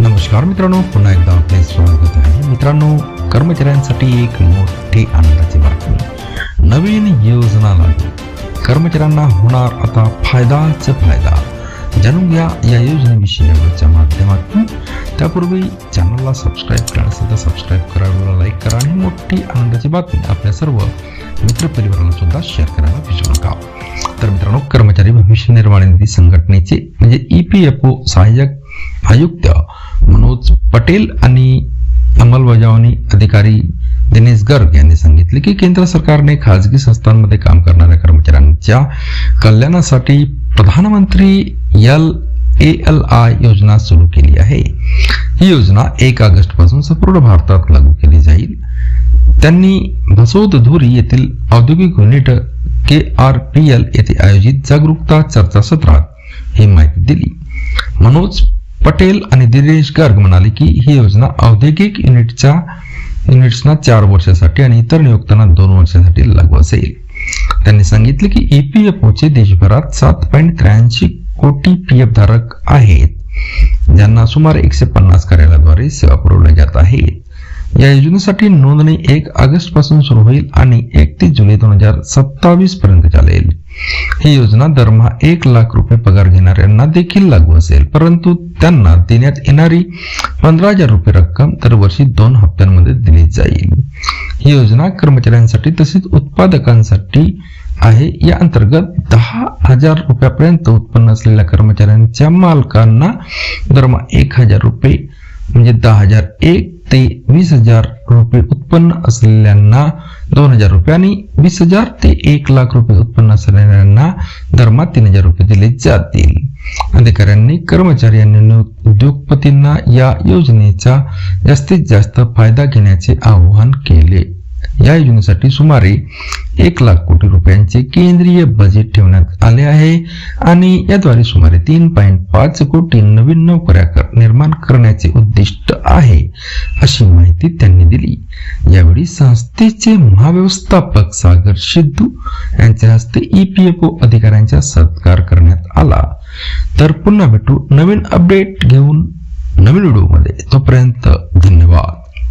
नमस्कार मित्रांनो पुन्हा एकदा आपले स्वागत आहे. मित्रांनो कर्मचाऱ्यांसाठी एक मोठी आनंदाची बातमी. नवीन योजना लागू कर्मचाऱ्यांना होणार आता फायदाच फायदा. जाणून घ्या या योजनेविषयी माध्यमातून. त्यापूर्वी चॅनलला सबस्क्राईब करा असेल तर सबस्क्राईब करा व्हिडिओला लाईक करा आणि मोठी आनंदाची बातमी आपल्या सर्व मित्रपरिवाराला सुद्धा शेअर करायला विसरू नका. तर मित्रांनो कर्मचारी भविष्य निर्वाह निधी संघटनेचे म्हणजे ई पी एफ ओ सहाय्यक आयुक्त मनोज पटेल आणि अंमलबजावणी अधिकारी दिनेश गर्ग यांनी सांगितले की केंद्र सरकारने खाजगी संस्थांमध्ये काम करणाऱ्या कर्मचाऱ्यांच्या कल्याणासाठी प्रधानमंत्री एल ए एल आय योजना सुरू केली आहे. ही योजना एक ऑगस्टपासून संपूर्ण भारतात लागू केली जाईल. त्यांनी भसोद धुरी येथील औद्योगिक unit K R P L येथे आयोजित जागरूकता चर्चा सत्रात ही माहिती दिली. मनोज पटेल आणि दिनेश गर्ग म्हणाले की ही योजना औद्योगिक युनिटच्या युनिट्सना चार वर्षासाठी आणि इतर नियुक्तांना दोन वर्षासाठी लागू असेल. त्यांनी सांगितले की E ईपीएफओचे देशभरात सात पॉईंट त्र्याऐंशी कोटी पी एफ धारक आहेत ज्यांना सुमारे एकशे पन्नास कार्यालयाद्वारे सेवा पुरवल्या जात आहेत. या योजनेसाठी नोंदणी एक ऑगस्टपासून सुरू होईल आणि एकतीस जुलै दोन हजार सत्तावीस पर्यंत चालेल. ही योजना दरमहा एक लाख रुपये पगार घेणाऱ्यांना देखील लागू असेल. परंतु त्यांना देण्यात येणारी पंधरा हजार रुपये रक्कम दरवर्षी दोन हप्त्यांमध्ये दिली जाईल. ही योजना कर्मचाऱ्यांसाठी तसेच उत्पादकांसाठी आहे. या अंतर्गत दहा हजार रुपयापर्यंत उत्पन्न असलेल्या कर्मचाऱ्यांच्या मालकांना दरमहा एक हजार रुपये म्हणजे दहा हजार एक ते वीस हजार रुपये उत्पन्न असलेल्यांना दोन हजार रुपये आणि वीस हजार ते एक लाख रुपये उत्पन्न असलेल्यांना दरमहा तीन हजार रुपये दिले जातील. अधिकाऱ्यांनी कर्मचारी आणि उद्योगपतींना या योजनेचा जास्तीत जास्त फायदा घेण्याचे आवाहन केले. या योजनेसाठी सुमारे एक लाख कोटी रुपयांचे केंद्रीय बजेट ठेवण्यात आले आहे आणि याद्वारे सुमारे तीन पॉईंट पाच कोटी नवीन नोकऱ्या कर- निर्माण करण्याचे उद्दिष्ट आहे अशी माहिती त्यांनी दिली. यावेळी संस्थेचे महाव्यवस्थापक सागर सिद्धू यांच्या हस्ते ईपीएफओ अधिकाऱ्यांचा सत्कार करण्यात आला. तर पुन्हा भेटू नवीन अपडेट घेऊन नवीन व्हिडिओमध्ये तोपर्यंत धन्यवाद.